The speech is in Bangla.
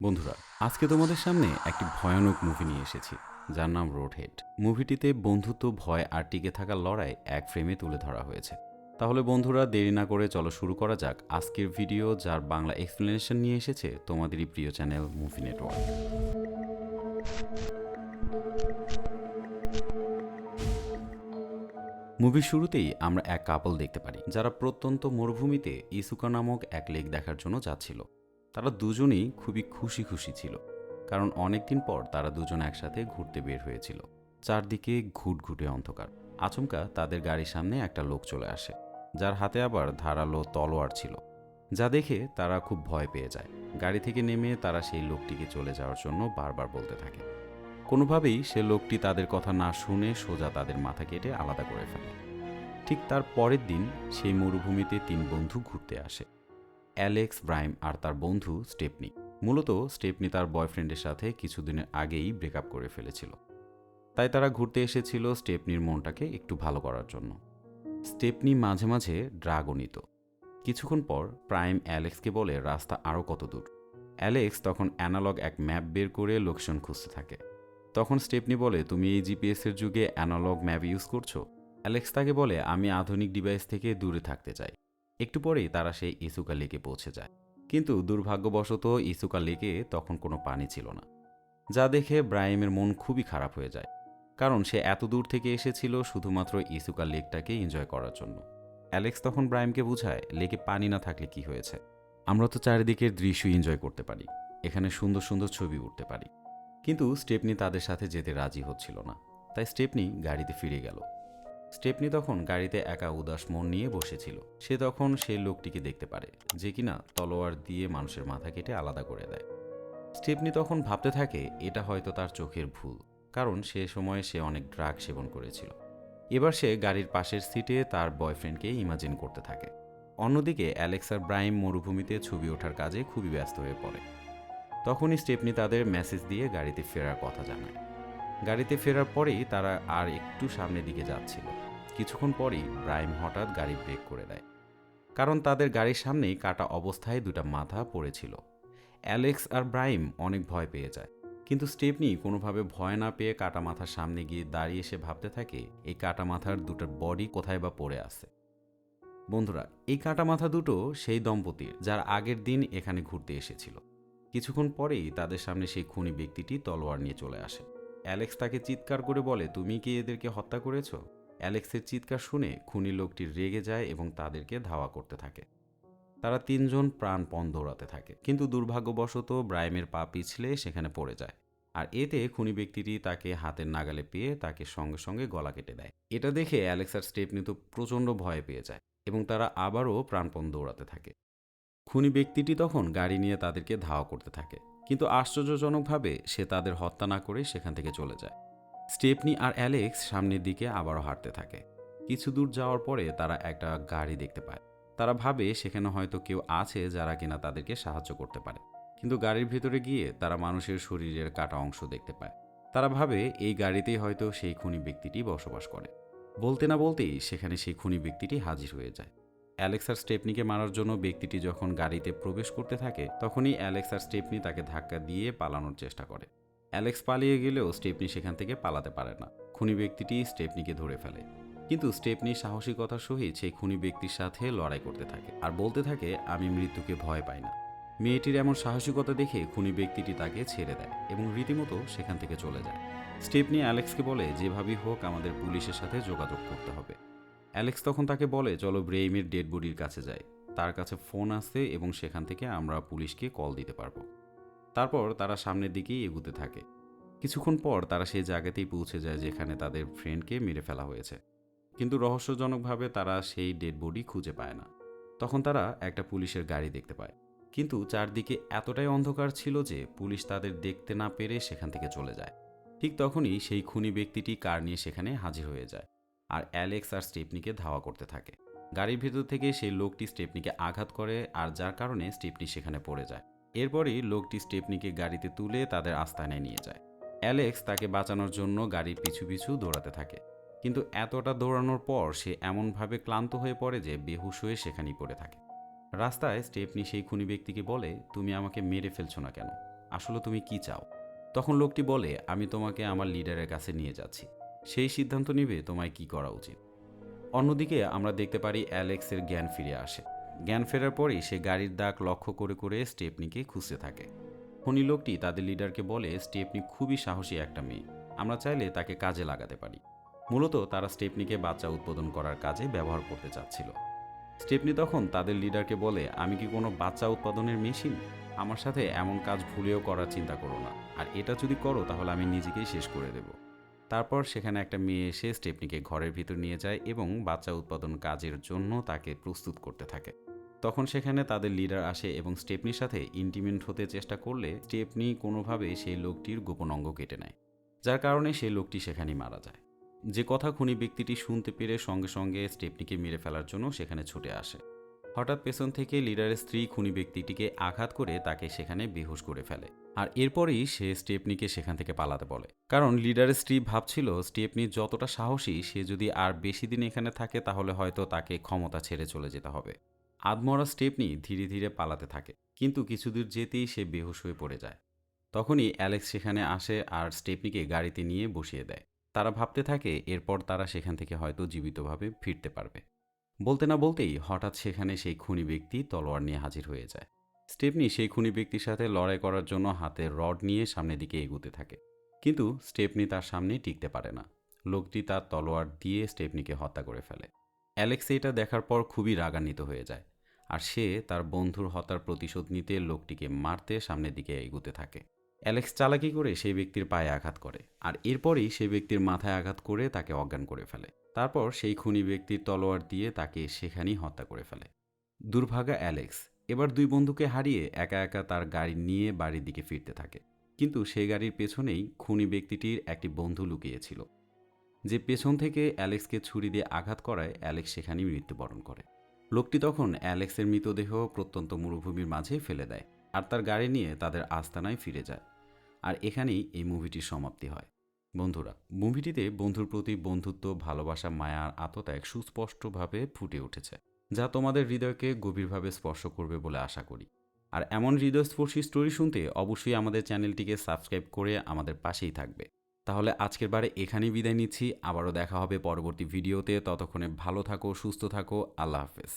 বন্ধুরা, আজকে তোমাদের সামনে একটি ভয়ানক মুভি নিয়ে এসেছি, যার নাম রোড হেড মুভিটিতে বন্ধুত্ব, ভয় আর টিকে থাকার লড়াই এক ফ্রেমে তুলে ধরা হয়েছে। তাহলে বন্ধুরা, দেরি না করে চলো শুরু করা যাক আজকের ভিডিও যার বাংলা এক্সপ্লেনেশন নিয়ে এসেছে তোমাদেরই প্রিয় চ্যানেল মুভি নেটওয়ার্ক মুভির শুরুতেই আমরা এক কাপল দেখতে পারি, যারা প্রত্যন্ত মরুভূমিতে ইসুকা নামক এক লেক দেখার জন্য যাচ্ছিল। তারা দুজনেই খুবই খুশি খুশি ছিল, কারণ অনেকদিন পর তারা দুজন একসাথে ঘুরতে বের হয়েছিল। চারদিকে ঘুটঘুটে অন্ধকার। আচমকা তাদের গাড়ির সামনে একটা লোক চলে আসে, যার হাতে আবার ধারালো তলোয়ার ছিল, যা দেখে তারা খুব ভয় পেয়ে যায়। গাড়ি থেকে নেমে তারা সেই লোকটিকে চলে যাওয়ার জন্য বারবার বলতে থাকে। কোনোভাবেই সে লোকটি তাদের কথা না শুনে সোজা তাদের মাথা কেটে আলাদা করে ফেলে। ঠিক তার পরের দিন সেই মরুভূমিতে তিন বন্ধু ঘুরতে আসে। অ্যালেক্স, ব্রাইম আর তার বন্ধু স্টেপনি। মূলত স্টেপনি তার বয়ফ্রেন্ডের সাথে কিছুদিনের আগেই ব্রেকআপ করে ফেলেছিল। তাই তারা ঘুরতে এসেছিল স্টেপনির মনটাকে একটু ভালো করার জন্য। স্টেপনি মাঝে মাঝে ড্রাগও নিত। কিছুক্ষণ পর প্রাইম অ্যালেক্সকে বলে রাস্তা আরও কত দূর। অ্যালেক্স তখন অ্যানালগ এক ম্যাপ বের করে লোকেশন খুঁজতে থাকে। তখন স্টেপনি বলে, তুমি এই জিপিএসের যুগে অ্যানালগ ম্যাপ ইউজ করছ? অ্যালেক্স তাকে বলে, আমি আধুনিক ডিভাইস থেকে দূরে থাকতে চাই। একটু পরেই তারা সেই ইসুকা লেকে পৌঁছে যায়। কিন্তু দুর্ভাগ্যবশত ইসুকা লেকে তখন কোনো পানি ছিল না, যা দেখে ব্রাইমের মন খুবই খারাপ হয়ে যায়, কারণ সে এত দূর থেকে এসেছিল শুধুমাত্র ইসুকা লেকটাকে এনজয় করার জন্য। অ্যালেক্স তখন ব্রাইমকে বুঝায়, লেকে পানি না থাকলে কি হয়েছে? আমরা তো চারিদিকের দৃশ্য এনজয় করতে পারি, এখানে সুন্দর সুন্দর ছবি উঠতে পারি। কিন্তু স্টেপনি তাদের সাথে যেতে রাজি হচ্ছিল না, তাই স্টেপনি গাড়িতে ফিরে গেল। স্টেপনি তখন গাড়িতে একা উদাস মন নিয়ে বসেছিল। সে তখন সেই লোকটিকে দেখতে পারে, যে কিনা তলোয়ার দিয়ে মানুষের মাথা কেটে আলাদা করে দেয়। স্টেপনি তখন ভাবতে থাকে, এটা হয়তো তার চোখের ভুল, কারণ সে সময়ে সে অনেক ড্রাগ সেবন করেছিল। এবার সে গাড়ির পাশের সিটে তার বয়ফ্রেন্ডকে ইমাজিন করতে থাকে। অন্যদিকে অ্যালেক্সার ব্রাইম মরুভূমিতে ছবি ওঠার কাজে খুবই ব্যস্ত হয়ে পড়ে। তখনই স্টেপনি তাদের মেসেজ দিয়ে গাড়িতে ফেরার কথা জানায়। গাড়িতে ফেরার পরেই তারা আর একটু সামনের দিকে যাচ্ছিল। কিছুক্ষণ পরেই ব্রাইম হঠাৎ গাড়ি ব্রেক করে দেয়। কারণ তাদের গাড়ির সামনেই কাটা অবস্থায় দুটা মাথা পড়েছিল। অ্যালেক্স আর ব্রাইম অনেক ভয় পেয়ে যায়। কিন্তু স্টেপনি কোনোভাবে ভয় না পেয়ে কাটা মাথার সামনে গিয়ে দাঁড়িয়ে এসে ভাবতে থাকে, এই কাটা মাথার দুটোর বডি কোথায় বা পড়ে আছে। বন্ধুরা, এই কাটা মাথা দুটো সেই দম্পতির যার আগের দিন এখানে ঘুরতে এসেছিল। কিছুক্ষণ পরেই তাদের সামনে সেই খুনি ব্যক্তিটি তলোয়ার নিয়ে চলে আসে। অ্যালেক্স তাকে চিৎকার করে বলে, তুমি কি এদেরকে হত্যা করেছ? অ্যালেক্সের চিৎকার শুনে খুনি লোকটি রেগে যায় এবং তাদেরকে ধাওয়া করতে থাকে। তারা তিনজন প্রাণপণ দৌড়াতে থাকে, কিন্তু দুর্ভাগ্যবশত ব্রাইমের পা পিছলে সেখানে পড়ে যায়। আর এতে খুনি ব্যক্তিটি তাকে হাতের নাগালে পেয়ে তাকে সঙ্গে সঙ্গে গলা কেটে দেয়। এটা দেখে অ্যালেক্সার স্টেপ নিতে প্রচণ্ড ভয় পেয়ে যায় এবং তারা আবারও প্রাণপণ দৌড়াতে থাকে। খুনি ব্যক্তিটি তখন গাড়ি নিয়ে তাদেরকে ধাওয়া করতে থাকে। কিন্তু আশ্চর্যজনকভাবে সে তাদের হত্যা না করে সেখান থেকে চলে যায়। স্টেপনি আর অ্যালেক্স সামনের দিকে আবারও হাঁটতে থাকে। কিছু দূর যাওয়ার পরে তারা একটা গাড়ি দেখতে পায়। তারা ভাবে সেখানে হয়তো কেউ আছে যারা কিনা তাদেরকে সাহায্য করতে পারে। কিন্তু গাড়ির ভেতরে গিয়ে তারা মানুষের শরীরের কাটা অংশ দেখতে পায়। তারা ভাবে এই গাড়িতেই হয়তো সেই খুনি ব্যক্তিটি বসবাস করে। বলতে না বলতেই সেখানে সেই খুনি ব্যক্তিটি হাজির হয়ে যায়। অ্যালেক্সার স্টেপনিকে মারার জন্য ব্যক্তিটি যখন গাড়িতে প্রবেশ করতে থাকে, তখনই অ্যালেক্সার স্টেপনি তাকে ধাক্কা দিয়ে পালানোর চেষ্টা করে। অ্যালেক্স পালিয়ে গেলেও স্টেপনি সেখান থেকে পালাতে পারে না। খুনি ব্যক্তিটি স্টেপনিকে ধরে ফেলে। কিন্তু স্টেপনি সাহসিকতার সহিত সেই খুনি ব্যক্তির সাথে লড়াই করতে থাকে আর বলতে থাকে, আমি মৃত্যুকে ভয় পাই না। মেয়েটির এমন সাহসিকতা দেখে খুনি ব্যক্তিটি তাকে ছেড়ে দেয় এবং রীতিমতো সেখান থেকে চলে যায়। স্টেপনি অ্যালেক্সকে বলে, যেভাবেই হোক আমাদের পুলিশের সাথে যোগাযোগ করতে হবে। অ্যালেক্স তখন তাকে বলে, চলো ব্রেইমের ডেড বডির কাছে যাই। তার কাছে ফোন আছে এবং সেখান থেকে আমরা পুলিশকে কল দিতে পারব। তারপর তারা সামনের দিকেই এগুতে থাকে। কিছুক্ষণ পর তারা সেই জায়গাতেই পৌঁছে যায় যেখানে তাদের ফ্রেন্ডকে মেরে ফেলা হয়েছে। কিন্তু রহস্যজনকভাবে তারা সেই ডেড বডি খুঁজে পায় না। তখন তারা একটা পুলিশের গাড়ি দেখতে পায়। কিন্তু চারদিকে এতটাই অন্ধকার ছিল যে পুলিশ তাদের দেখতে না পেরে সেখান থেকে চলে যায়। ঠিক তখনই সেই খুনি ব্যক্তিটি কার নিয়ে সেখানে হাজির হয়ে যায়। আর অ্যালেক্স আর স্টেপনিকে ধাওয়া করতে থাকে। গাড়ির ভেতর থেকে সেই লোকটি স্টেপনিকে আঘাত করে আর যার কারণে স্টেপনি সেখানে পড়ে যায়। এরপরই লোকটি স্টেপনিকে গাড়িতে তুলে তাদের আস্তানায় নিয়ে যায়। অ্যালেক্স তাকে বাঁচানোর জন্য গাড়ির পিছু পিছু দৌড়াতে থাকে। কিন্তু এতটা দৌড়ানোর পর সে এমনভাবে ক্লান্ত হয়ে পড়ে যে বেহুশ হয়ে সেখানেই পড়ে থাকে। রাস্তায় স্টেপনি সেই খুনি ব্যক্তিকে বলে, তুমি আমাকে মেরে ফেলছো না কেন? আসলে তুমি কি চাও? তখন লোকটি বলে, আমি তোমাকে আমার লিডারের কাছে নিয়ে যাচ্ছি। সেই সিদ্ধান্ত নিবে তোমায় কি করা উচিত। অন্যদিকে আমরা দেখতে পারি অ্যালেক্সের জ্ঞান ফিরে আসে। জ্ঞান ফেরার পরেই সে গাড়ির দাগ লক্ষ্য করে করে স্টেপনিকে খুঁজতে থাকে। খনি লোকটি তাদের লিডারকে বলে, স্টেপনি খুবই সাহসী একটা মেয়ে। আমরা চাইলে তাকে কাজে লাগাতে পারি। মূলত তারা স্টেপনিকে বাচ্চা উৎপাদন করার কাজে ব্যবহার করতে চাচ্ছিল। স্টেপনি তখন তাদের লিডারকে বলে, আমি কি কোনো বাচ্চা উৎপাদনের মেশিন? আমার সাথে এমন কাজ ভুলেও করার চিন্তা করো না। আর এটা যদি করো, তাহলে আমি নিজেকেই শেষ করে দেব। তারপর সেখানে একটা মেয়ে এসে স্টেপনিকে ঘরের ভিতর নিয়ে যায় এবং বাচ্চা উৎপাদন কাজের জন্য তাকে প্রস্তুত করতে থাকে। তখন সেখানে তাদের লিডার আসে এবং স্টেপনির সাথে ইন্টিমেন্ট হতে চেষ্টা করলে স্টেপনি কোনোভাবে সেই লোকটির গোপন অঙ্গ কেটে নেয়, যার কারণে সেই লোকটি সেখানেই মারা যায়। যে কথা খুনি ব্যক্তিটি শুনতে পেরে সঙ্গে সঙ্গে স্টেপনিকে মেরে ফেলার জন্য সেখানে ছুটে আসে। হঠাৎ পেছন থেকে লিডারের স্ত্রী খুনি ব্যক্তিটিকে আঘাত করে তাকে সেখানে বেহুশ করে ফেলে। আর এরপরেই সে স্টেপনিকে সেখান থেকে পালাতে বলে। কারণ লিডারের স্ত্রী ভাবছিল স্টেপনি যতটা সাহসী, সে যদি আর বেশি দিন এখানে থাকে, তাহলে হয়তো তাকে ক্ষমতা ছেড়ে চলে যেতে হবে। আদমরা স্টেপনি ধীরে ধীরে পালাতে থাকে, কিন্তু কিছুদূর যেতেই সে বেহুশ হয়ে পড়ে যায়। তখনই অ্যালেক্স সেখানে আসে আর স্টেপনিকে গাড়িতে নিয়ে বসিয়ে দেয়। তারা ভাবতে থাকে, এরপর তারা সেখান থেকে হয়তো জীবিতভাবে ফিরতে পারবে। বলতে না বলতেই হঠাৎ সেখানে সেই খুনি ব্যক্তি তলোয়ার নিয়ে হাজির হয়ে যায়। স্টেপনি সেই খুনি ব্যক্তির সাথে লড়াই করার জন্য হাতে রড নিয়ে সামনের দিকে এগুতে থাকে। কিন্তু স্টেপনি তার সামনে টিকতে পারে না। লোকটি তার তলোয়ার দিয়ে স্টেপনিকে হত্যা করে ফেলে। অ্যালেক্স এটা দেখার পর খুবই রাগান্বিত হয়ে যায়। আর সে তার বন্ধুর হত্যার প্রতিশোধ নিতে লোকটিকে মারতে সামনের দিকে এগুতে থাকে। অ্যালেক্স চালাকি করে সেই ব্যক্তির পায়ে আঘাত করে। আর এরপরই সেই ব্যক্তির মাথায় আঘাত করে তাকে অজ্ঞান করে ফেলে। তারপর সেই খুনি ব্যক্তির তলোয়ার দিয়ে তাকে সেখানেই হত্যা করে ফেলে। দুর্ভাগা অ্যালেক্স এবার দুই বন্ধুকে হারিয়ে একা একা তার গাড়ি নিয়ে বাড়ির দিকে ফিরতে থাকে। কিন্তু সেই গাড়ির পেছনেই খুনি ব্যক্তিটির একটি বন্ধু লুকিয়েছিল। যে পেছন থেকে অ্যালেক্সকে ছুরি দিয়ে আঘাত করায় অ্যালেক্স সেখানেই মৃত্যুবরণ করে। লোকটি তখন অ্যালেক্সের মৃতদেহ প্রত্যন্ত মরুভূমির মাঝে ফেলে দেয় আর তার গাড়ি নিয়ে তাদের আস্তানায় ফিরে যায়। আর এখানেই এই মুভিটির সমাপ্তি হয়। বন্ধুরা, মুভিটিতে বন্ধুর প্রতি বন্ধুত্ব, ভালোবাসা মায়ার আতত্যাগ সুস্পষ্টভাবে ফুটে উঠেছে। যা তোমাদের হৃদয়কে গভীরভাবে স্পর্শ করবে বলে আশা করি। আর এমন হৃদয়স্পর্শী স্টোরি শুনতে অবশ্যই আমাদের চ্যানেলটিকে সাবস্ক্রাইব করে আমাদের পাশেই থাকবে। তাহলে আজকের বারে এখানেই বিদায় নিচ্ছি, আবারও দেখা হবে পরবর্তী ভিডিওতে ততক্ষণে ভালো থাকো, সুস্থ থাকো, আল্লাহ হাফেজ।